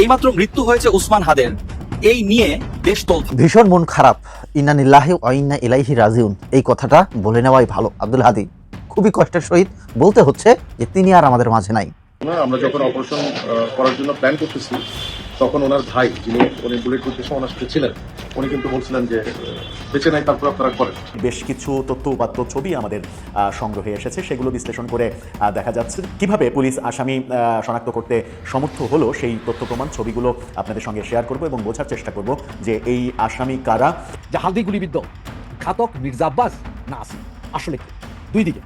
এইমাত্র মৃত্যু হয়েছে উসমান হাদের। এই নিয়ে দেশ তোল ভীষণ মন খারাপ। ইন্নানিল্লাহি ইন্না ইলাইহি রাজিউন। এই কথাটা বলে নেওয়াই ভালো। আব্দুল হাদি খুবই কষ্টের সহিত বলতে হচ্ছে যে তিনি আর আমাদের মাঝে নাই। আমরা যখন অপারেশন করার জন্য প্ল্যান করতেছি তখন ওনার ভাই যিনি উনি বুলেট উদ্দেশ্যে ওনার সাথে ছিলেন উনি কিন্তু বলছিলেন যে বেঁচে নাই তারপর আপনারা করেন। বেশ কিছু তথ্য উপাত্ত ছবি আমাদের সংগ্রহে এসেছে। সেগুলো বিশ্লেষণ করে দেখা যাচ্ছে। কীভাবে পুলিশ আসামি শনাক্ত করতে সমর্থ হলো সেই তথ্য প্রমাণ ছবিগুলো আপনাদের সঙ্গে শেয়ার করব এবং বোঝার চেষ্টা করব যে এই আসামি কারা। যে হালদি গুলিবিদ্ধ ঘাতক মির্জা আব্বাস না আসলে দুই দিকে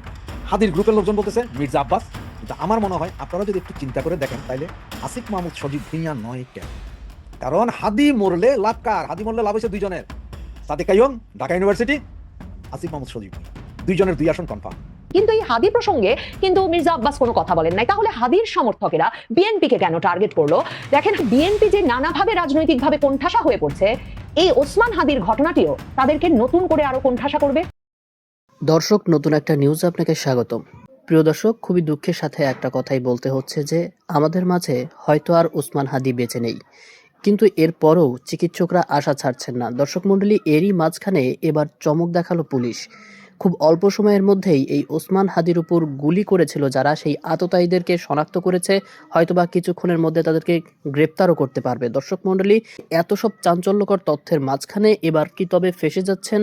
হাদির গ্রুপের লোকজন বলতেছে মির্জা আব্বাস কিন্তু আমার মনে হয় আপনারা যদি একটু চিন্তা করে দেখেন তাইলে আসিফ মাহমুদ সজীব ভুইয়া নয় কেন? কারণ হাদি মরলে লাভ কার? হাদি মরলে লাভ হয়েছে দুইজনের। সাদিক কাইয়ং ঢাকা ইউনিভার্সিটি আসিফ মাহমুদ সজীব। দুইজনের দুই আসন কনফার্ম কিন্তু এই হাদি প্রসঙ্গে কিন্তু মির্জা আব্বাস কোনো কথা বলেন নাই। তাহলে হাদির সমর্থকেরা বিএনপিকে কেন টার্গেট করল? দেখেন বিএনপি যে নানাভাবে রাজনৈতিকভাবে কোণঠাসা হয়ে পড়ছে এই ওসমান হাদির ঘটনাটিও তাদেরকে নতুন করে আরও কোণঠাসা করবে? দর্শক নতুন একটা নিউজ আপনাকে স্বাগতম। প্রিয় দর্শক, খুবই দুঃখের সাথে একটা কথাই বলতে হচ্ছে যে, আমাদের মাঝে হয়তো আর ওসমান হাদি বেঁচে নেই। কিন্তু এরপরও চিকিৎসকরা আশা ছাড়ছেন না। দর্শক মণ্ডলী, এরই মাঝখানে এবার চমক দেখাল পুলিশ। খুব অল্প সময়ের মধ্যেই এই ওসমান হাদির উপর গুলি করেছিল যারা সেই আততায়ীদেরকে শনাক্ত করেছে। হয়তোবা কিছুক্ষণের মধ্যে তাদেরকে গ্রেপ্তারও করতে পারবে। দর্শক মণ্ডলী, এত সব চাঞ্চল্যকর তথ্যের মাঝখানে এবার কি তবে ফেসে যাচ্ছেন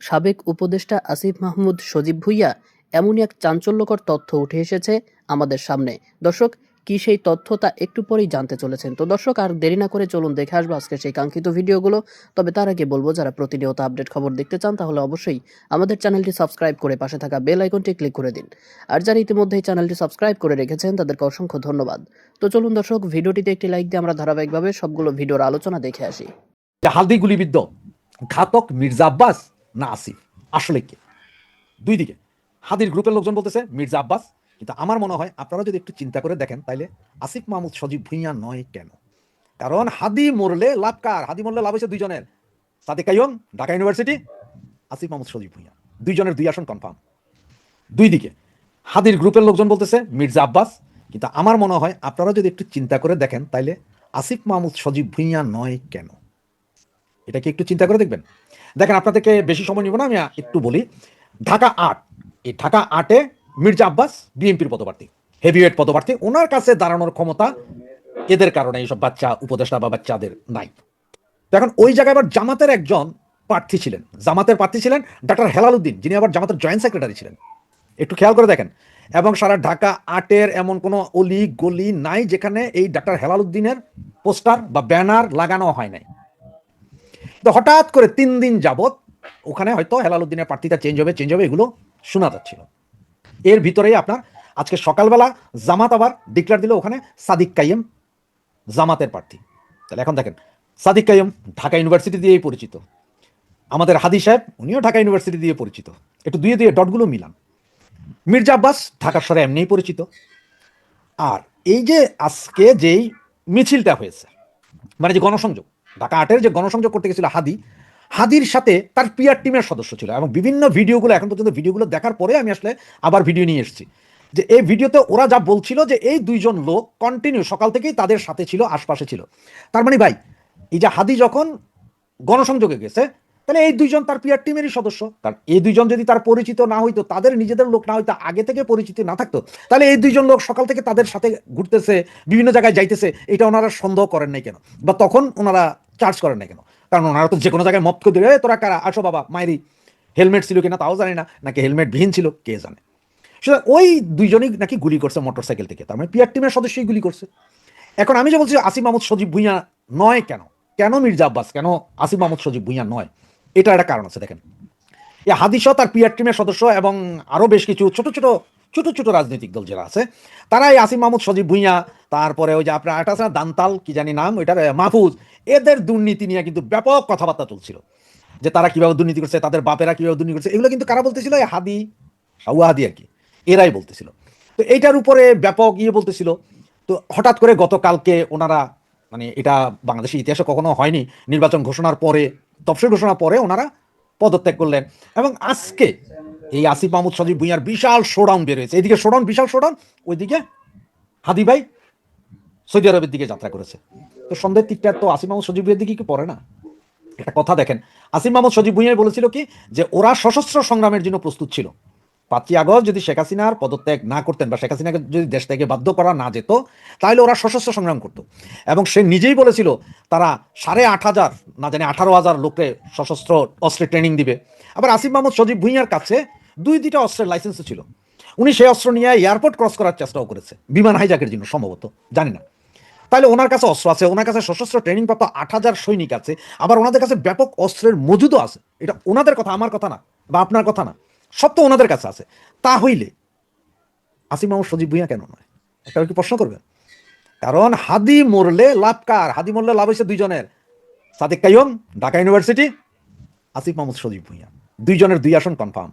সাবেক উপদেষ্টা আসিফ মাহমুদ সজীব ভুইয়া? এমনই এক চাঞ্চল্যকর তথ্য উঠে এসেছে আমাদের সামনে। দর্শক, কি সেই তথ্য তা একটু পরেই জানতে চলেছেন। তো দর্শক, আর দেরি না করে চলুন দেখে আসব আজকে সেই কাঙ্ক্ষিত ভিডিওগুলো। তবে তার আগে বলব, যারা প্রতিনিয়ত আপডেট খবর দেখতে চান, তাহলে অবশ্যই আমাদের চ্যানেলটি সাবস্ক্রাইব করে পাশে থাকা বেল আইকনটি ক্লিক করে দিন। আর যারা ইতিমধ্যেই চ্যানেলটি সাবস্ক্রাইব করে রেখেছেন, তাদেরকে অসংখ্য ধন্যবাদ। তো চলুন দর্শক, ভিডিওটিতে একটি লাইক দিয়ে আমরা ধারাবাহিকভাবে সবগুলো ভিডিওর আলোচনা দেখে আসি। হালদি গুলিবিদ্ধ ঘাতক মির্জা আব্বাস না আসিফ, আসলে কি? দুই দিকে। হাদির গ্রুপের লোকজন বলতেছে, মির্জা আব্বাস, কিন্তু আমার মনে হয় আপনারা যদি একটু চিন্তা করে দেখেন, তাইলে আসিফ মাহমুদ সজীব ভুইয়া নয় কেন? কারণ হাদি মরলে লাভ কার? হাদি মরলে লাভ হয়েছে দুইজনের। সাদিক কাইয়ং ঢাকা ইউনিভার্সিটি, আসিফ মাহমুদ সজীব ভুইয়া। দুইজনের দুই আসন কনফার্ম দুই দিকে, হাদির গ্রুপের লোকজন বলতেছে, মির্জা আব্বাস, কিন্তু আমার মনে হয় আপনারা যদি একটু চিন্তা করে দেখেন, তাইলে আসিফ মাহমুদ সজীব ভুইয়া নয় কেন? এটা কি একটু চিন্তা করে দেখবেন? দেখেন, আপনাদেরকে বেশি সময় নিব না, আমি একটু বলি। ঢাকা আট এই ঢাকা আটে মির্জা আব্বাস বিএনপির পদপ্রার্থী, হেভিওয়েট পদপ্রার্থী। ওনার কাছে দাঁড়ানোর ক্ষমতা এদের কারণে এইসব বাচ্চা উপদেষ্টা বা বাচ্চাদের নাই। এখন ওই জায়গায় আবার জামাতের একজন প্রার্থী ছিলেন। জামাতের প্রার্থী ছিলেন ডাক্তার হেলাল উদ্দিন, যিনি আবার জামাতের জয়েন্ট সেক্রেটারি ছিলেন। একটু খেয়াল করে দেখেন। এবং সারা ঢাকা আটের এমন কোনো অলি গলি নাই যেখানে এই ডাক্তার হেলাল উদ্দিনের পোস্টার বা ব্যানার লাগানো হয় নাই। তো হঠাৎ করে তিন দিন যাবত ওখানে হয়তো হেলাল উদ্দিনের প্রার্থীটা চেঞ্জ হবে চেঞ্জ হবে, এগুলো শোনা যাচ্ছিল এর ভিতরেই আপনার আজকে সকালবেলা জামাত আবার ডিক্লার দিল ওখানে সাদিক কাইম জামাতের প্রার্থী। তাহলে এখন দেখেন, সাদিক কাইম ঢাকা ইউনিভার্সিটি দিয়েই পরিচিত। আমাদের হাদি সাহেব, উনিও ঢাকা ইউনিভার্সিটি দিয়ে পরিচিত। একটু দুয়ে দুয়ে ডটগুলো মিলান। মির্জা আব্বাস ঢাকার স্বরে এমনিই পরিচিত। আর এই যে আজকে যেই মিছিলটা হয়েছে মানে যে গণসংযোগ, ঢাকা আটের যে গণসংযোগ করতে গেছিল হাদি হাদির সাথে তার পিয়ার টিমের সদস্য ছিল এবং বিভিন্ন ভিডিওগুলো, এখন পর্যন্ত ভিডিওগুলো দেখার পরে আমি আসলে আবার ভিডিও নিয়ে এসেছি। যে এই ভিডিওতে ওরা যা বলছিল যে এই দুইজন লোক কন্টিনিউ সকাল থেকেই তাদের সাথে ছিল, আশপাশে ছিল। তার মানে ভাই, এই যে হাদি যখন গণসংযোগে গেছে, তাহলে এই দুইজন তার পিয়ার টিমেরই সদস্য। কারণ এই দুইজন যদি তার পরিচিত না হইতো, তাদের নিজেদের লোক না হইতো, আগে থেকে পরিচিত না থাকতো, তাহলে এই দুইজন লোক সকাল থেকে তাদের সাথে ঘুরতেছে, বিভিন্ন জায়গায় যাইতেছে, এটা ওনারা সন্দেহ করেন নাই কেন? বা তখন ওনারা চার্জ করেন নাই কেন? কারণ ওনারা তো যে কোনো জায়গায় মত করে দেবে তোরা কারা? আসো বাবা মায়েরি হেলমেট ছিল কিনা তাও জানি না, নাকি হেলমেট বিহীন ছিল, কে জানে? সুতরাং ওই দুইজনই নাকি গুলি করছে মোটরসাইকেল থেকে, তার মানে পিয়ার টিমের সদস্যই গুলি করছে। এখন আমি যে বলছি আসিফ মাহমুদ, সজীব ভুইয়া নয় কেন? কেন মির্জা আব্বাস? কেন আসিফ মাহমুদ, সজীব ভুইয়া নয়? এটা একটা কারণ আছে, দেখেন। এই হাদিস তার পিয়ার টিমের সদস্য এবং আরও বেশ কিছু ছোট ছোট ছোট ছোট রাজনৈতিক দল যারা আছে তারা এই আসিফ মাহমুদ, সজীব ভুইয়া, তারপরে ওই যে আপনার একটা আছে না, দান্তাল, কি জানি নাম, ওইটার মাহফুজ, এদের দুর্নীতি নিয়ে কিন্তু ব্যাপক কথাবার্তা চলছিল। যে তারা কীভাবে দুর্নীতি করছে, তাদের বাপেরা কীভাবে দুর্নীতি করছে, এগুলো কিন্তু কারা বলতেছিল? এই হাদি সাউয়া হাদি আর কি, এরাই বলতেছিল। তো এইটার উপরে ব্যাপক ইয়ে বলতেছিল। তো হঠাৎ করে গতকালকে ওনারা মানে এটা বাংলাদেশের ইতিহাসে কখনো হয়নি, নির্বাচন ঘোষণার পরে, তফসিল ঘোষণার পরে ওনারা পদত্যাগ করলেন। এবং আজকে এই আসিফ মাহমুদ সজীব ভুঁইয়ার বিশাল শোডাউন বের হয়েছে। এদিকে শোডাউন বিশাল শোডাউন ওইদিকে হাদি ভাই সৌদি আরবের দিকে যাত্রা করেছে। তো সন্ধ্যের তীরটা তো আসিফ মাহমুদ সজীব ভুঁইয়ার দিকে কি পড়ে না? একটা কথা দেখেন, আসিফ মাহমুদ সজীব ভুঁইয়া বলেছিল কি যে ওরা সশস্ত্র সংগ্রামের জন্য প্রস্তুত ছিল। পাঁচই আগস্ট যদি শেখ হাসিনার পদত্যাগ না করতেন বা শেখ হাসিনাকে যদি দেশ থেকে বাধ্য করা না যেত, তাহলে ওরা সশস্ত্র সংগ্রাম করত। এবং সে নিজেই বলেছিল, তারা সাড়ে আট হাজার, না জানি আঠারো হাজার লোককে সশস্ত্র অস্ত্রে ট্রেনিং দিবে। আবার আসিফ মাহমুদ সজীব ভুঁইয়ার কাছে দুই দুইটা অস্ত্রের লাইসেন্সও ছিল। উনি সেই অস্ত্র নিয়ে এয়ারপোর্ট ক্রস করার চেষ্টাও করেছে, বিমান হাইজাকের জন্য সম্ভবত, জানি না। তাহলে ওনার কাছে অস্ত্র আছে, ওনার কাছে সশস্ত্র ট্রেনিং প্রাপ্ত আট হাজার সৈনিক আছে, আবার ওনাদের কাছে ব্যাপক অস্ত্রের মজুদও আছে। এটা ওনাদের কথা, আমার কথা না, বা আপনার কথা না, সব তো ওনাদের কাছে আছে। তা হইলে, আসিম মাহমুদ সজীব ভুঁইয়া কেন নয়? একটা কি প্রশ্ন করবেন? কারণ হাদি মরলে লাভ কার? হাদি মরলে লাভ হয়েছে দুইজনের। সাদেক কাইম ঢাকা ইউনিভার্সিটি, আসিফ মাহমুদ সজীব ভুঁইয়া। দুইজনের দুই আসন কনফার্ম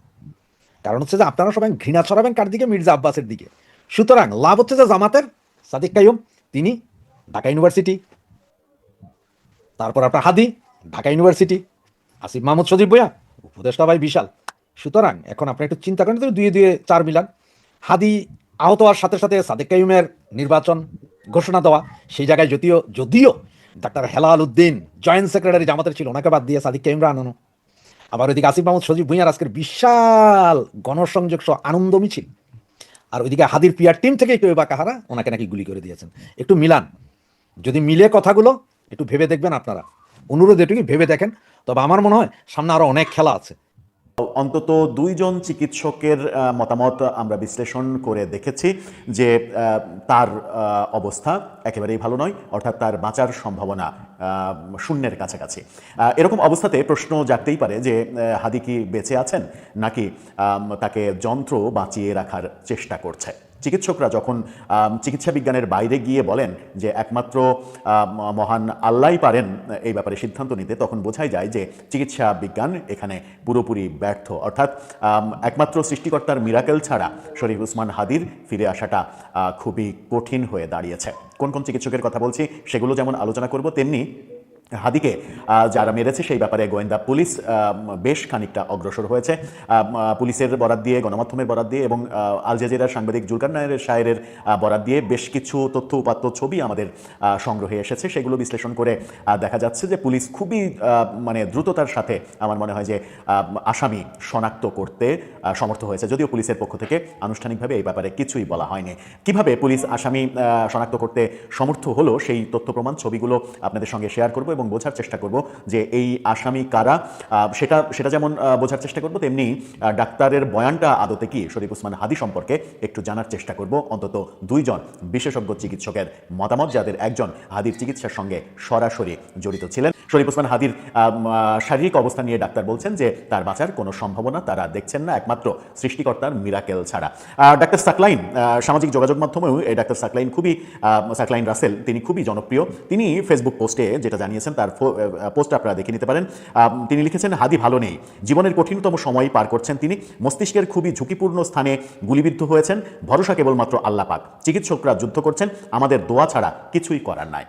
কারণ হচ্ছে যে আপনারা সবাই ঘৃণা ছড়াবেন কার দিকে? মির্জা আব্বাসের দিকে। সুতরাং লাভ হচ্ছে যে জামাতের সাদিক কাইম তিনি ঢাকা ইউনিভার্সিটি, তারপর আপনার হাদি, ঢাকা ইউনিভার্সিটি, আসিফ মাহমুদ সজীব ভুঁইয়া, উপদেষ্টা ভাই বিশাল। সুতরাং এখন আপনি একটু চিন্তা করেন দুয়ে দুয়ে চার মিলান। হাদি আহত হওয়ার সাথে সাথে সাদেক কাইমের নির্বাচন ঘোষণা দেওয়া, সেই জায়গায় যদিও যদিও doctor Helal Uddin joint secretary জামাতের ছিল, ওনাকে বাদ দিয়ে সাদিক কাইমরা আনানো আবার ওইদিকে আসিফ মাহমুদ সজীব ভুঁইয়ার আজকের বিশাল গণসংযোগ সহ আনন্দ মিছিল। আর ওইদিকে হাদির পিয়ার টিম থেকে কেউ বা কাহারা ওনাকে নাকি গুলি করে দিয়েছেন। একটু মিলান। যদি মিলে কথাগুলো, একটু ভেবে দেখবেন আপনারা। অনুরোধ এটুকু ভেবে দেখেন। তবে আমার মনে হয় সামনে আরও অনেক খেলা আছে। অন্তত দুইজন চিকিৎসকের মতামত আমরা বিশ্লেষণ করে দেখেছি যে তার অবস্থা একেবারেই ভালো নয়, অর্থাৎ তার বাঁচার সম্ভাবনা শূন্যের কাছাকাছি। এরকম অবস্থাতে প্রশ্ন জাগতেই পারে যে হাদি কি বেঁচে আছেন নাকি তাকে যন্ত্র বাঁচিয়ে রাখার চেষ্টা করছে। চিকিৎসকরা যখন চিকিৎসা বিজ্ঞানের বাইরে গিয়ে বলেন যে একমাত্র মহান আল্লাহ পারেন এই ব্যাপারে সিদ্ধান্ত নিতে, তখন বোঝাই যায় যে চিকিৎসা বিজ্ঞান এখানে পুরোপুরি ব্যর্থ। অর্থাৎ একমাত্র সৃষ্টিকর্তার মিরাকেল ছাড়া শরীফ উসমান হাদির ফিরে আসাটা খুবই কঠিন হয়ে দাঁড়িয়েছে। কোন কোন চিকিৎসকের কথা বলছি, সেগুলো যেমন আলোচনা করব, তেমনি হাদিকে যারা মেরেছে সেই ব্যাপারে গোয়েন্দা পুলিশ বেশ খানিকটা অগ্রসর হয়েছে। পুলিশের বরাত দিয়ে, গণমাধ্যমের বরাত দিয়ে এবং আল জাজিরার সাংবাদিক জুলকার নায়ের শায়ের বরাত দিয়ে বেশ কিছু তথ্য উপাত্ত ছবি আমাদের সংগ্রহে এসেছে। সেগুলো বিশ্লেষণ করে দেখা যাচ্ছে যে পুলিশ খুবই মানে দ্রুততার সাথে আমার মনে হয় যে আসামি শনাক্ত করতে সমর্থ হয়েছে। যদিও পুলিশের পক্ষ থেকে আনুষ্ঠানিকভাবে এই ব্যাপারে কিছুই বলা হয়নি। কীভাবে পুলিশ আসামি শনাক্ত করতে সমর্থ হলো সেই তথ্য প্রমাণ ছবিগুলো আপনাদের সঙ্গে শেয়ার করব এবং বোঝার চেষ্টা করব যে এই আসামি কারা। সেটা সেটা যেমন বোঝার চেষ্টা করব, তেমনি ডাক্তারের বয়ানটা আদতে কি, শরীফ উসমান হাদি সম্পর্কে একটু জানার চেষ্টা করব। অন্তত দুইজন বিশেষজ্ঞ চিকিৎসকের মতামত, যাদের একজন হাদির চিকিৎসার সঙ্গে সরাসরি জড়িত ছিলেন। শরীফ উসমান হাদির শারীরিক অবস্থা নিয়ে ডাক্তার বলছেন যে তার বাঁচার কোনো সম্ভাবনা তারা দেখছেন না, একমাত্র সৃষ্টিকর্তার মিরাকেল ছাড়া। ডাক্তার সাকলাইন সামাজিক যোগাযোগ মাধ্যমেও এই ডাক্তার সাকলাইন খুবই সাকলাইন রাসেল, তিনি খুবই জনপ্রিয়। তিনি ফেসবুক পোস্টে যেটা জানিয়েছেন, তার পোস্ট আপনারা দেখে নিতে পারেন। তিনি লিখেছেন, হাদি ভালো নেই। জীবনের কঠিনতম সময় পার করছেন তিনি। মস্তিষ্কের খুবই ঝুঁকিপূর্ণ স্থানে গুলিবিদ্ধ হয়েছেন। ভরসা কেবলমাত্র আল্লাহ পাক। চিকিৎসকরা যুদ্ধ করছেন। আমাদের দোয়া ছাড়া কিছুই করার নাই।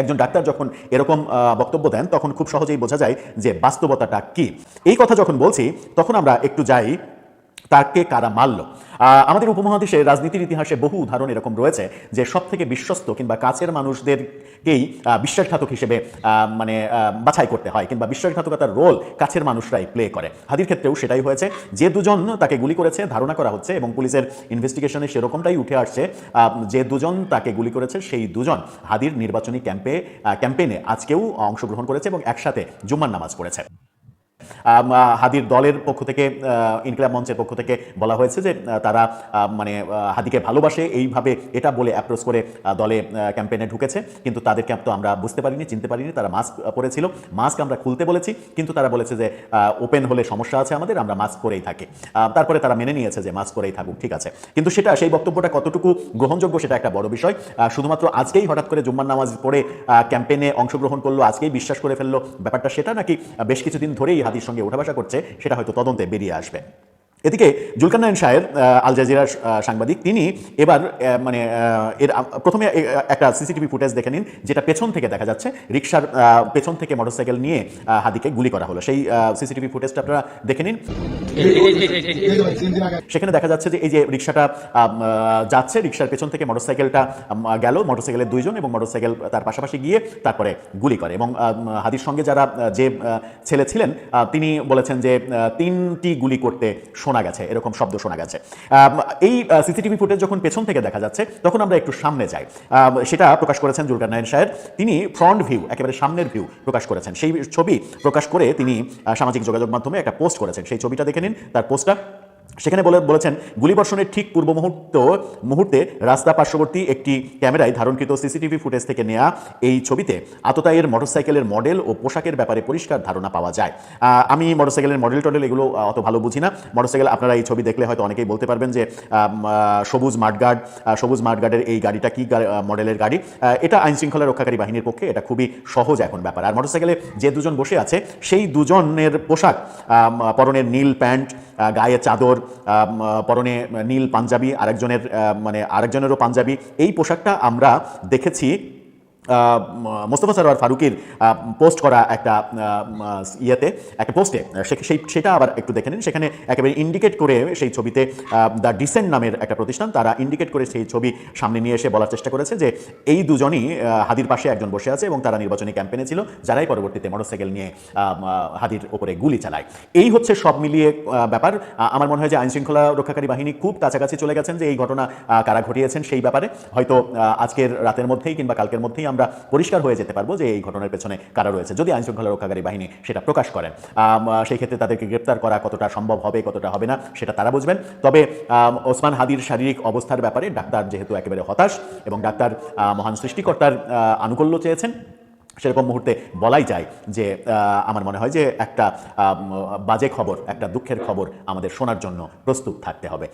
একজন ডাক্তার যখন এরকম বক্তব্য দেন, তখন খুব সহজেই বোঝা যায় যে বাস্তবতাটা কি। এই কথা যখন বলছি, তখন আমরা একটু যাই। তাকে কারা মারল? আমাদের উপমহাদেশে রাজনীতির ইতিহাসে বহু উদাহরণ এরকম রয়েছে যে সব থেকে বিশ্বস্ত কিংবা কাছের মানুষদেরকেই বিশ্বাসঘাতক হিসেবে মানে বাছাই করতে হয় কিংবা বিশ্বাসঘাতকতার রোল কাছের মানুষরাই প্লে করে। হাদির ক্ষেত্রেও সেটাই হয়েছে। যে দুজন তাকে গুলি করেছে, ধারণা করা হচ্ছে এবং পুলিশের ইনভেস্টিগেশনে সেরকমটাই উঠে আসছে যে দুজন তাকে গুলি করেছে সেই দুজন হাদির নির্বাচনী ক্যাম্পে ক্যাম্পেইনে আজকেও অংশগ্রহণ করেছে এবং একসাথে জুম্মার নামাজ পড়েছে। হাদির দলের পক্ষ থেকে ইনকিলাব মঞ্চের পক্ষ থেকে বলা হয়েছে যে তারা মানে হাদিকে ভালোবাসে, এইভাবে এটা বলে অ্যাপ্রোচ করে দলে ক্যাম্পেইনে ঢুকেছে। কিন্তু তাদের ক্যাম্প তো আমরা বুঝতে পারিনি, চিনতে পারিনি, তারা মাস্ক পরেছিল। মাস্ক আমরা খুলতে বলেছি, কিন্তু তারা বলেছে যে ওপেন হলে সমস্যা আছে আমাদের, আমরা মাস্ক পরেই থাকি। তারপরে তারা মেনে নিয়েছে যে মাস্ক পরেই থাকুক, ঠিক আছে। কিন্তু সেটা, সেই বক্তব্যটা কতটুকু গ্রহণযোগ্য, সেটা একটা বড় বিষয়। শুধুমাত্র আজকেই হঠাৎ করে জুম্মার নামাজ পড়ে ক্যাম্পেনে অংশগ্রহণ করল, আজকেই বিশ্বাস করে ফেলল, ব্যাপারটা সেটা নাকি বেশ কিছুদিন ধরেই সঙ্গে উঠাবাসা করছে সেটা হয়তো তদন্তে বেরিয়ে আসবে। এদিকে জুলকান্নায়ন সাহেব আল জাজিরার সাংবাদিক, তিনি এবার মানে এর প্রথমে একটা সিসিটিভি ফুটেজ দেখে নিন, যেটা পেছন থেকে দেখা যাচ্ছে রিক্সার পেছন থেকে মোটরসাইকেল নিয়ে হাদিকে গুলি করা হলো। সেই সিসিটিভি ফুটেজটা আপনারা দেখে নিন। সেখানে দেখা যাচ্ছে যে, এই যে রিক্সাটা যাচ্ছে রিক্সার পেছন থেকে মোটরসাইকেলটা গেল, মোটরসাইকেলের দুইজন এবং মোটরসাইকেল তার পাশাপাশি গিয়ে তারপরে গুলি করে এবং হাদির সঙ্গে যারা যে ছেলে ছিলেন তিনি বলেছেন যে তিনটি গুলি করতে শোনা গেছে, এরকম শব্দ শোনা গেছে। এই সিসিটিভি ফুটেজ যখন পেছন থেকে দেখা যাচ্ছে, তখন আমরা একটু সামনে যাই। সেটা প্রকাশ করেছেন জুলকার নায়ন সাহেব। তিনি ফ্রন্ট ভিউ, একেবারে সামনের ভিউ প্রকাশ করেছেন। সেই ছবি প্রকাশ করে তিনি সামাজিক যোগাযোগ মাধ্যমে একটা পোস্ট করেছেন। সেই ছবিটা দেখে নিন, তার পোস্টটা। সেখানে বলে বলেছেন, গুলিবর্ষণের ঠিক পূর্ব মুহূর্ত মুহূর্তে রাস্তা পার্শ্ববর্তী একটি ক্যামেরায় ধারণকৃত সিসিটিভি ফুটেজ থেকে নেওয়া এই ছবিতে আততায়ের মোটরসাইকেলের মডেল ও পোশাকের ব্যাপারে পরিষ্কার ধারণা পাওয়া যায়। আমি মোটরসাইকেলের মডেল টডেল এগুলো অত ভালো বুঝি না। মোটরসাইকেল আপনারা এই ছবি দেখলে হয়তো অনেকেই বলতে পারবেন যে সবুজ মাঠগার্ড সবুজ মাঠগার্ডের এই গাড়িটা কি মডেলের গাড়ি? এটা আইন শৃঙ্খলা রক্ষাকারী বাহিনীর পক্ষে এটা খুবই সহজ এখন ব্যাপার। আর মোটরসাইকেলে যে দুজন বসে আছে, সেই দুজনের পোশাক পরনের নীল প্যান্ট গায়ে চাদর পরনে নীল পাঞ্জাবি আরেকজনের মানে আরেকজনেরও পাঞ্জাবি। এই পোশাকটা আমরা দেখেছি মোস্তফা সরোয়ার ফারুকের পোস্ট করা একটা ইয়েতে, একটা পোস্টে সেই, সেটা আবার একটু দেখে নিন। সেখানে একেবারে ইন্ডিকেট করে সেই ছবিতে দ্য ডিসেন্ট নামের একটা প্রতিষ্ঠান, তারা ইন্ডিকেট করে সেই ছবি সামনে নিয়ে এসে বলার চেষ্টা করেছে যে এই দুজনই হাদির পাশে একজন বসে আছে এবং তারা নির্বাচনী ক্যাম্পেনে ছিল, যারাই পরবর্তীতে মোটরসাইকেল নিয়ে হাদির ওপরে গুলি চালায়। এই হচ্ছে সব মিলিয়ে ব্যাপার। আমার মনে হয় যে আইন শৃঙ্খলা রক্ষাকারী বাহিনী খুব কাছাকাছি চলে গেছেন যে এই ঘটনা কারা ঘটিয়েছেন সেই ব্যাপারে। হয়তো আজকের রাতের মধ্যেই কিংবা কালকের মধ্যেই আমরা পরিষ্কার হয়ে যেতে পারব যে এই ঘটনার পেছনে কারা রয়েছে। যদি আইন শৃঙ্খলা রক্ষাকারী বাহিনী সেটা প্রকাশ করেন সেই ক্ষেত্রে তাদেরকে গ্রেপ্তার করা কতটা সম্ভব হবে, কতটা হবে না, সেটা তারা বুঝবেন। তবে ওসমান হাদির শারীরিক অবস্থার ব্যাপারে ডাক্তার যেহেতু একেবারে হতাশ এবং ডাক্তার মহান সৃষ্টিকর্তার আনুকূল্য চেয়েছেন, সেরকম মুহূর্তে বলাই যায় যে আমার মনে হয় যে একটা বাজে খবর, একটা দুঃখের খবর আমাদের শোনার জন্য প্রস্তুত থাকতে হবে।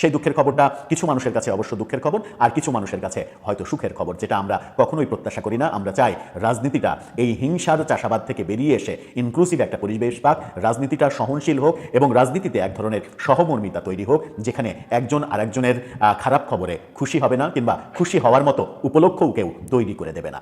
সেই দুঃখের খবরটা কিছু মানুষের কাছে অবশ্য দুঃখের খবর, আর কিছু মানুষের কাছে হয়তো সুখের খবর, যেটা আমরা কখনোই প্রত্যাশা করি না। আমরা চাই রাজনীতিটা, এই হিংসার চাষাবাদ থেকে বেরিয়ে এসে ইনক্লুসিভ একটা পরিবেশ পাক, রাজনীতিটা সহনশীল হোক এবং রাজনীতিতে এক ধরনের সহমর্মিতা তৈরি হোক, যেখানে একজন আরেকজনের খারাপ খবরে খুশি হবে না কিংবা খুশি হওয়ার মতো উপলক্ষও কেউ তৈরি করে দেবে না।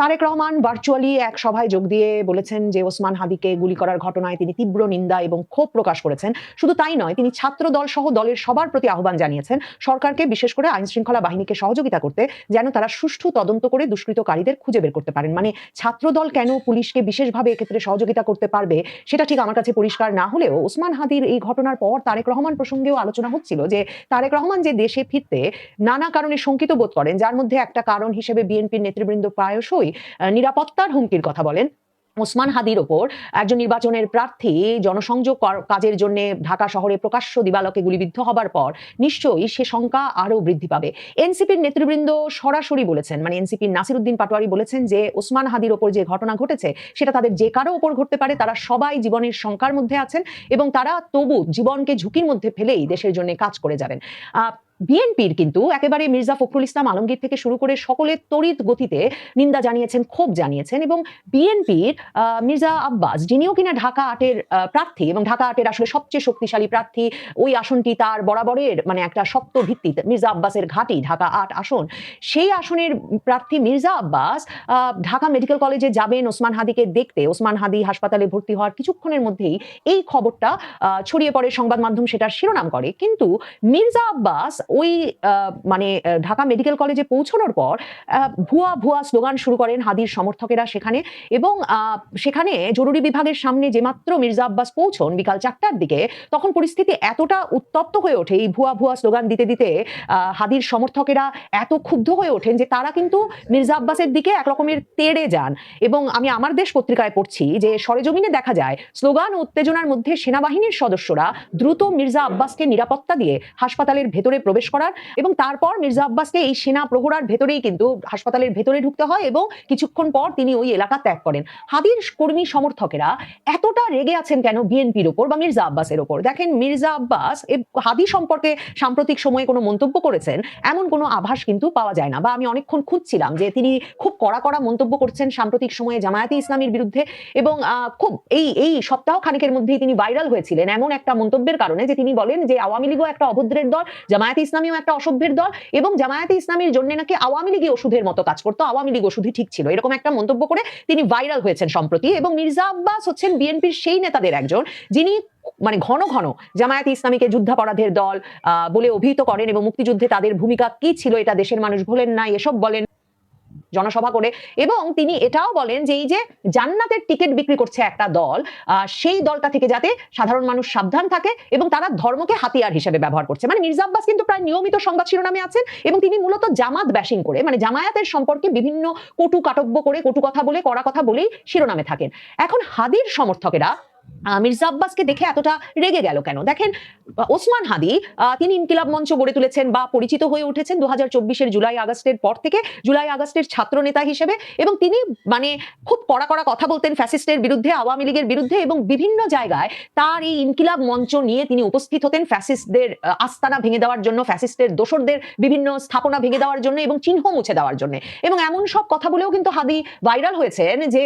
তারেক রহমান ভার্চুয়ালি এক সভায় যোগ দিয়ে বলেছেন যে ওসমান হাদিকে গুলি করার ঘটনায় তিনি তীব্র নিন্দা এবং ক্ষোভ প্রকাশ করেছেন। শুধু তাই নয়, তিনি ছাত্র দল সহ দলের সবার প্রতি আহ্বান জানিয়েছেন সরকারকে বিশেষ করে আইন শৃঙ্খলা বাহিনীকে সহযোগিতা করতে যেন তারা সুষ্ঠু তদন্ত করে দুষ্কৃতকারীদের খুঁজে বের করতে পারেন। মানে ছাত্র দল কেন পুলিশকে বিশেষভাবে এক্ষেত্রে সহযোগিতা করতে পারবে সেটা ঠিক আমার কাছে পরিষ্কার না হলেও ওসমান হাদির এই ঘটনার পর তারেক রহমান প্রসঙ্গেও আলোচনা হচ্ছিল যে তারেক রহমান যে দেশে ফিরতে নানা কারণে শঙ্কিত বোধ করেন, যার মধ্যে একটা কারণ হিসেবে বিএনপির নেতৃবৃন্দ প্রায়শই আহ, নিরাপত্তার হুমকির কথা বলেন। ওসমান হাদির ওপর একজন নির্বাচনের প্রার্থী জনসংযোগ কাজের জন্য ঢাকা শহরে প্রকাশ্য দিবালকে গুলিবিদ্ধ হবার পর নিশ্চয়ই সে শঙ্কা আরও বৃদ্ধি পাবে। এনসিপির নেতৃবৃন্দ সরাসরি বলেছেন মানে এনসিপির নাসিরুদ্দিন পাটোয়ারি বলেছেন যে ওসমান হাদির ওপর যে ঘটনা ঘটেছে সেটা তাদের যে কারও ওপর ঘটতে পারে তারা সবাই জীবনের শঙ্কার মধ্যে আছেন এবং তারা তবু জীবনকে ঝুঁকির মধ্যে ফেলেই দেশের জন্য কাজ করে যাবেন। বিএনপির কিন্তু একেবারে মির্জা ফখরুল ইসলাম আলমগীর থেকে শুরু করে সকলের তড়িৎ গতিতে নিন্দা জানিয়েছেন, ক্ষোভ জানিয়েছেন এবং বিএনপির মির্জা আব্বাস, যিনিও কিনা ঢাকা আটের প্রার্থী এবং ঢাকা আটের আসলে সবচেয়ে শক্তিশালী প্রার্থী, ওই আসনটি তার বরাবরের মানে একটা শক্ত ভিত্তিতে মির্জা আব্বাসের ঘাঁটি, ঢাকা আট আসন, সেই আসনের প্রার্থী মির্জা আব্বাস ঢাকা মেডিকেল কলেজে যাবেন ওসমান হাদিকে দেখতে, ওসমান হাদি হাসপাতালে ভর্তি হওয়ার কিছুক্ষণের মধ্যেই এই খবরটা ছড়িয়ে পড়ে সংবাদ মাধ্যম সেটার শিরোনাম করে। কিন্তু মির্জা আব্বাস ওই মানে ঢাকা মেডিকেল কলেজে পৌঁছানোর পর ভুয়া ভুয়া স্লোগান শুরু করেন হাদির সমর্থকেরা সেখানে এবং সেখানে জরুরি বিভাগের সামনে যে মাত্র মির্জা আব্বাস পৌঁছন বিকাল চারটার দিকে, তখন পরিস্থিতি এতটা উত্তপ্ত হয়ে ওঠে এই ভুয়া ভুয়া স্লোগান দিতে দিতে হাদির সমর্থকেরা এত ক্ষুব্ধ হয়ে ওঠেন যে তারা কিন্তু মির্জা আব্বাসের দিকে এক রকমের তেড়ে যান এবং আমি আমার দেশ পত্রিকায় পড়ছি যে সরেজমিনে দেখা যায় স্লোগান উত্তেজনার মধ্যে সেনাবাহিনীর সদস্যরা দ্রুত মির্জা আব্বাসকে নিরাপত্তা দিয়ে হাসপাতালের ভেতরে প্রবেশ করার এবং তারপর মির্জা আব্বাসকে এই সেনা প্রহরার ভেতরেই কিন্তু হাসপাতালের ভেতরে ঢুকতে হয় এবং কিছুক্ষণ পর তিনি ওই এলাকা ত্যাগ করেন। হাদির কর্মী সমর্থকেরা এতটা রেগে আছেন কেন বিএনপির ওপর বা মির্জা আব্বাসের ওপর? দেখেন, মির্জা আব্বাস হাদি সম্পর্কে সাম্প্রতিক সময়ে কোনো মন্তব্য করেছেন, এমন কোনো আভাস কিন্তু পাওয়া যায় না। বা আমি অনেকক্ষণ খুঁজছিলাম যে তিনি খুব কড়া কড়া মন্তব্য করছেন সাম্প্রতিক সময়ে জামায়াতে ইসলামীর বিরুদ্ধে এবং খুব এই এই সপ্তাহ খানিকের মধ্যেই তিনি ভাইরাল হয়েছিলেন এমন একটা মন্তব্যের কারণে যে তিনি বলেন যে আওয়ামী লীগও একটা অভদ্রের দল, জামায়াতে ইসলামীও একটা অসভ্যের দল এবং জামায়াতে ইসলামীর জন্য নাকি আওয়ামী লীগই ওষুধের মতো কাজ করতো। আওয়ামী লীগ ওষুধই ঠিক ছিল। এরকম একটা মন্তব্য করে তিনি ভাইরাল হয়েছেন সম্প্রতি এবং মির্জা আব্বাস হচ্ছেন বিএনপির সেই নেতাদের একজন যিনি মানে ঘন ঘন জামায়াতে ইসলামীকে যুদ্ধাপরাধের দল বলে অভিহিত করেন এবং মুক্তিযুদ্ধে তাদের ভূমিকা কি ছিল এটা দেশের মানুষ ভোলেন না, এসব বলেন। জনসভা করে এবং তিনি এটাও বলেন যে এই যে জান্নাতের টিকিট বিক্রি করছে একটা দল সেই দলটা থেকে যাতে সাধারণ মানুষ সাবধান থাকে এবং তারা ধর্মকে হাতিয়ার হিসেবে ব্যবহার করছে। মানে মির্জা আব্বাস কিন্তু প্রায় নিয়মিত সংবাদ শিরোনামে আছেন এবং তিনি মূলত জামাত ব্যাশিং করে মানে জামায়াতের সম্পর্কে বিভিন্ন কটু কাটব্য করে, কটু কথা বলে, কড়া কথা বলেই শিরোনামে থাকেন। এখন হাদির সমর্থকেরা মির্জা আব্বাসকে দেখে এতটা রেগে গেল কেন? দেখেন ওসমান হাদি তিনি ইনকিলাব মঞ্চ গড়ে তুলেছেন বা পরিচিত হয়ে উঠেছেন দু হাজার জুলাই আগস্টের পর থেকে, জুলাই আগস্টের ছাত্র নেতা হিসেবে এবং তিনি মানে খুব কড়া কড়া কথা বলতেন ফ্যাসিস্টের বিরুদ্ধে, আওয়ামী লীগের বিরুদ্ধে এবং বিভিন্ন জায়গায় তার এই ইনকিলাব মঞ্চ নিয়ে তিনি উপস্থিত হতেন ফ্যাসিস্টদের আস্তানা ভেঙে দেওয়ার জন্য, ফ্যাসিস্টের দোসরদের বিভিন্ন স্থাপনা ভেঙে দেওয়ার জন্য এবং চিহ্ন মুছে দেওয়ার জন্য। এবং এমন সব কথা বলেও কিন্তু হাদি ভাইরাল হয়েছেন যে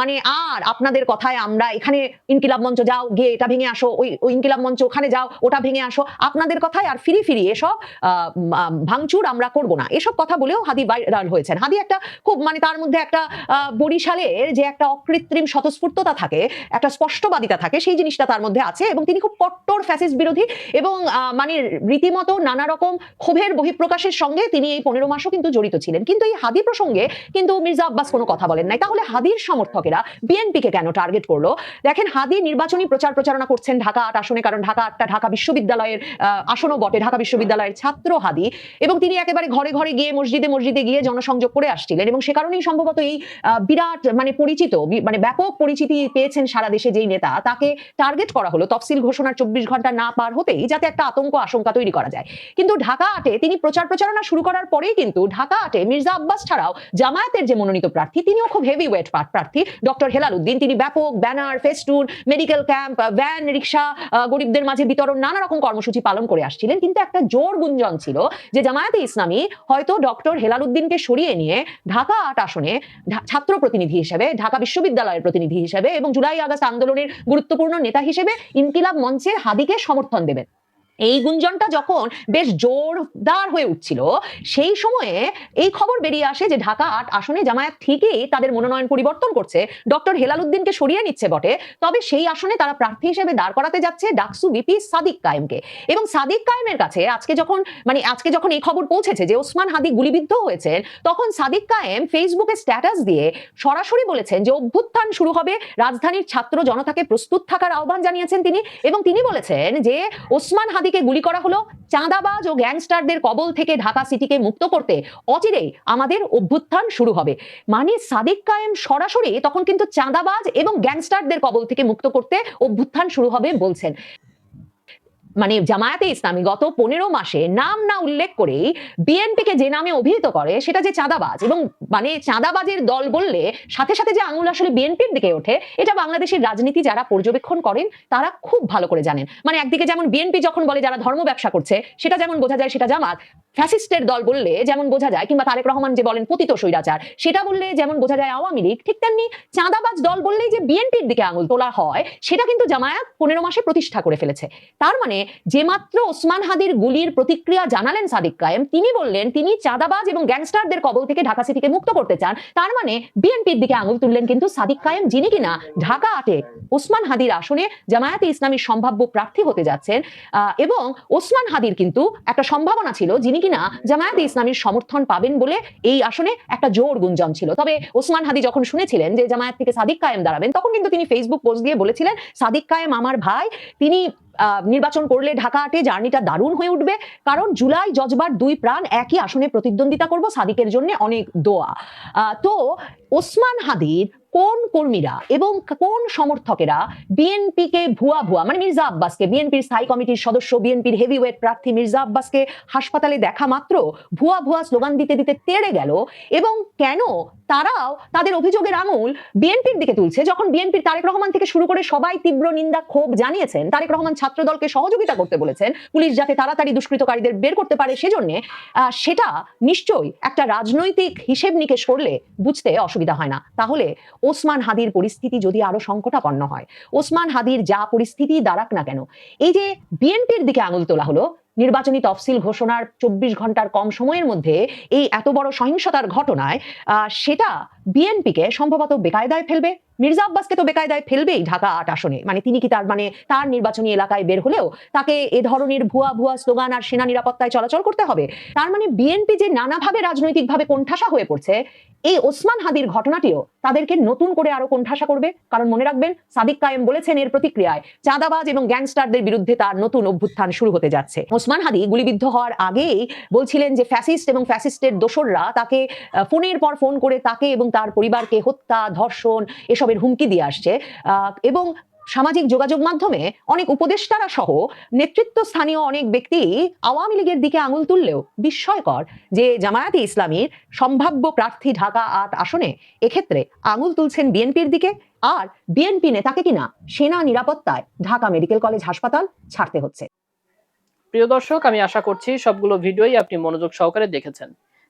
মানে আর আপনাদের কথায় আমরা এখানে ইনকিলাব মঞ্চ যাও, গিয়ে এটা ভেঙে আসো, ওই ওই ইনকিলাব মঞ্চ ওখানে যাও, ওটা ভেঙে আসো। আপনাদের কথায় আর ফিরি ফিরি এসব ভাঙচুর আমরা করব না। এসব কথা বলেও হাদি ভাইরাল হয়েছেন। হাদি একটা খুব মানে তার মধ্যে একটা বরিশালের যে একটা অকৃত্রিম স্বতঃস্ফূর্ততা থাকে, একটা স্পষ্টবাদিতা থাকে, সেই জিনিসটা তার মধ্যে আছে এবং তিনি খুব কট্টর ফ্যাসিস্ট বিরোধী এবং মানে রীতিমতো নানা রকম ক্ষোভের বহিঃপ্রকাশের সঙ্গে তিনি এই পনেরো মাসও কিন্তু জড়িত ছিলেন। কিন্তু এই হাদি প্রসঙ্গে কিন্তু মির্জা আব্বাস কোনো কথা বলেন নাই। তাহলে হাদির সমর্থকেরা বিএনপিকে কেন টার্গেট করল? দেখেন হাদি নির্বাচনী প্রচার প্রচারণা করছেন ঢাকা আট আসনে, কারণ ঢাকা আটটা ঢাকা বিশ্ববিদ্যালয়ের আসনও বটে। ঢাকা বিশ্ববিদ্যালয়ের ছাত্র হাদি। এবং তিনি একেবারে ঘরে ঘরে গিয়ে মসজিদে মসজিদে গিয়ে জনসংযোগ করে আসছিলেন। এবং সে কারণেই সম্ভবত এই বিরাট মানে পরিচিত মানে ব্যাপক পরিচিতি পেয়েছেন সারা দেশে যেই নেতা। তাকে টার্গেট করা হলো তফসিল ঘোষণার চব্বিশ ঘণ্টা না পার হতেই যাতে একটা আতঙ্ক, আশঙ্কা তৈরি করা যায়। কিন্তু ঢাকা আটে তিনি প্রচার প্রচারণা শুরু করার পরেই কিন্তু ঢাকা আটে মির্জা আব্বাস ছাড়াও জামায়াতের যে মনোনীত প্রার্থী, তিনিও খুব হেভি ওয়েট প্রার্থী। ডক্টর হেলাল উদ্দিন, তিনি ব্যাপক banner, festoon medical camp van rickshaw গরিবদের মাঝে বিতরণ, নানা রকম কর্মসূচি পালন করে আসছিলেন। কিন্তু একটা জোর গুঞ্জন ছিল যে জামায়াতে ইসলামী হয়তো ডক্টর হেলালুদ্দিনকে সরিয়ে নিয়ে ঢাকা আট আসনে ছাত্র প্রতিনিধি হিসেবে, ঢাকা বিশ্ববিদ্যালয়ের প্রতিনিধি হিসেবে এবং জুলাই আগস্ট আন্দোলনের গুরুত্বপূর্ণ নেতা হিসেবে ইনকিলাব মঞ্চে হাদিকে সমর্থন দেবেন। এই গুঞ্জনটা যখন বেশ জোরদার হয়ে উঠছিল, সেই সময়ে এই খবর বেরিয়ে আসে যে ঢাকা আট আসনে জামায়াত ঠিকই তাদের মনোনয়ন পরিবর্তন করছে। ডক্টর হেলাল উদ্দিনকে সরিয়ে নিচ্ছে বটে, তবে সেই আসনে তারা প্রার্থী হিসেবে দাঁড় করাতে যাচ্ছে ডাকসু বিপি সাদিক কায়েমকে। এবং সাদিক কায়েমের কাছে আজকে যখন মানে আজকে যখন এই খবর পৌঁছেছে যে ওসমান হাদি গুলিবিদ্ধ হয়েছেন, তখন সাদিক কায়েম ফেসবুকে স্ট্যাটাস দিয়ে সরাসরি বলেছেন যে অভ্যুত্থান শুরু হবে, রাজধানীর ছাত্র জনতাকে প্রস্তুত থাকার আহ্বান জানিয়েছেন তিনি। এবং তিনি বলেছেন যে ওসমান হাদিকে গুলি করা হলো, চাঁদাবাজ ও গ্যাংস্টারদের কবল থেকে ঢাকা সিটিকে মুক্ত করতে অচিরেই আমাদের অভ্যুত্থান শুরু হবে। মানে সাদিক কায়েম সরাসরি তখন কিন্তু চাঁদাবাজ এবং গ্যাংস্টারদের কবল থেকে মুক্ত করতে অভ্যুত্থান শুরু হবে বলছেন। মানে জামায়াতে ইসলামী গত পনেরো মাসে নাম না উল্লেখ করেই বিএনপিকে যে নামে অভিহিত করে, সেটা যে চাঁদাবাজ এবং মানে চাঁদাবাজের দল বললে সাথে সাথে যে আঙুল আসলে বিএনপির দিকে ওঠে, এটা বাংলাদেশের রাজনীতি যারা পর্যবেক্ষণ করেন, তারা খুব ভালো করে জানেন। মানে একদিকে যেমন বিএনপি যখন বলে যারা ধর্ম ব্যবসা করছে, সেটা যেমন বোঝা যায় সেটা জামাত, ফ্যাসিস্টের দল বললে যেমন বোঝা যায়, কিংবা তারেক রহমান যে বলেন পতিত স্বৈরাচার, সেটা বললে যেমন বোঝা যায় আওয়ামী লীগ, ঠিক তেমনি চাঁদাবাজ দল বললেই যে বিএনপির দিকে আঙুল তোলা হয়, সেটা কিন্তু জামায়াত পনেরো মাসে প্রতিষ্ঠা করে ফেলেছে। তার মানে যে মাত্র ওসমান হাদির গুলির প্রতিক্রিয়া জানালেন সাদিক কায়েম, তিনি বললেন, তিনি চাঁদাবাজ এবং গ্যাংস্টারদের কবল থেকে ঢাকা সিটিকে মুক্ত করতে চান। তার মানে বিএনপির দিকে আঙুল তুললেন কিন্তু সাদিক কায়েম, যিনি কিনা ঢাকা আটে ওসমান হাদির আসনে জামায়াতে ইসলামীর সম্ভাব্য প্রার্থী হতে যাচ্ছেন। এবং ওসমান হাদির কিন্তু একটা সম্ভাবনা ছিল, যিনি কিনা জামায়াতে ইসলামীর সমর্থন পাবেন বলে এই আসনে একটা জোর গুঞ্জন ছিল। তবে ওসমান হাদি যখন শুনেছিলেন যে জামায়াত থেকে সাদিক কায়েম দাঁড়াবেন, তখন কিন্তু তিনি ফেসবুক পোস্ট দিয়ে বলেছিলেন, সাদিক কায়েম আমার ভাই, তিনি নির্বাচন করলে ঢাকা আটে জার্নিটা দারুণ হয়ে উঠবে। কারণ জুলাই জজবার দুই প্রাণ একই আসনে প্রতিদ্বন্দ্বিতা করব সাদিকের জন্য অনেক দোয়া। তো ওসমান হাদির কোন কর্মীরা এবং কোন সমর্থকেরা বিএনপিকে ভুয়া ভুয়া মানে মির্জা আব্বাসকে, বিএনপির স্থায়ী কমিটির সদস্য, বিএনপির হেভিওয়েট প্রার্থী মির্জা আব্বাসকে হাসপাতালে দেখা মাত্র ভুয়া ভুয়া স্লোগান দিতে দিতে তেড়ে গেল এবং কেন তারাও তাদের অভিযোগের আঙুল বিএনপির দিকে তুলছে? যখন বিএনপির তারেক রহমান থেকে শুরু করে সবাই তীব্র নিন্দা, ক্ষোভ জানিয়েছেন, তারেক রহমান ছাত্র দলকে সহযোগিতা করতে বলেছেন, পুলিশ যাতে তাড়াতাড়ি দুষ্কৃতকারীদের বের করতে পারে সেজন্য সেটা নিশ্চয়ই একটা রাজনৈতিক হিসেব নিকেশ করলে বুঝতে অসুবিধা হয় না। তাহলে ওসমান হাদির পরিস্থিতি যদি আরও সংকটাপন্ন হয়, ওসমান হাদির যা পরিস্থিতি দাঁড়াক না কেন? এই যে বিএনপির দিকে আঙুল তোলা হলো, নির্বাচনী তফসিল ঘোষণার চব্বিশ ঘণ্টার কম সময়ের মধ্যে এই এত বড় সহিংসতার ঘটনায় সেটা বিএনপিকে সম্ভবত বেকায়দায় ফেলবে। মির্জা আব্বাসকে তো বেকায়দায় ফেলবেই ঢাকা আট আসনে। মানে তিনি কি তার মানে তার নির্বাচনী এলাকায় বের হলেও তাকে এ ধরনের ভুয়া ভুয়া স্লোগান আর সেনা নিরাপত্তায় চলাচল করতে হবে? তার মানে বিএনপি যে নানাভাবে রাজনৈতিকভাবে কোণঠাসা হয়ে পড়ছে, এই ওসমান হাদির ঘটনাটিও তাদেরকে নতুন করে আরও কোণঠাসা করবে? কারণ মনে রাখবেন, সাদিক কায়েম বলেছেন এর প্রতিক্রিয়ায় চাঁদাবাজ এবং গ্যাংস্টারদের বিরুদ্ধে তার নতুন অভ্যুত্থান শুরু হতে যাচ্ছে। ওসমান হাদি গুলিবিদ্ধ হওয়ার আগেই বলছিলেন যে ফ্যাসিস্ট এবং ফ্যাসিস্টের দোসররা তাকে ফোনের পর ফোন করে তাকে এবং তার পরিবারকে হত্যা, ধর্ষণ এসবের হুমকি দিয়ে আসছে এবং সামাজিক যোগাযোগ মাধ্যমে অনেক উপদেষ্টারা সহ নেতৃত্ব স্থানীয় অনেক ব্যক্তি আওয়ামী লীগের দিকে আঙুল তুললেও বিস্ময়কর যে জামায়াতে ইসলামীর সম্ভাব্য প্রার্থী ঢাকা আট আসনে এক্ষেত্রে আঙুল তুলছেন বিএনপির দিকে। আর বিএনপি নেতাকে কিনা সেনা নিরাপত্তায় ঢাকা মেডিকেল কলেজ হাসপাতাল ছাড়তে হচ্ছে। প্রিয় দর্শক, আমি আশা করছি সবগুলো ভিডিওই আপনি মনোযোগ সহকারে দেখেছেন।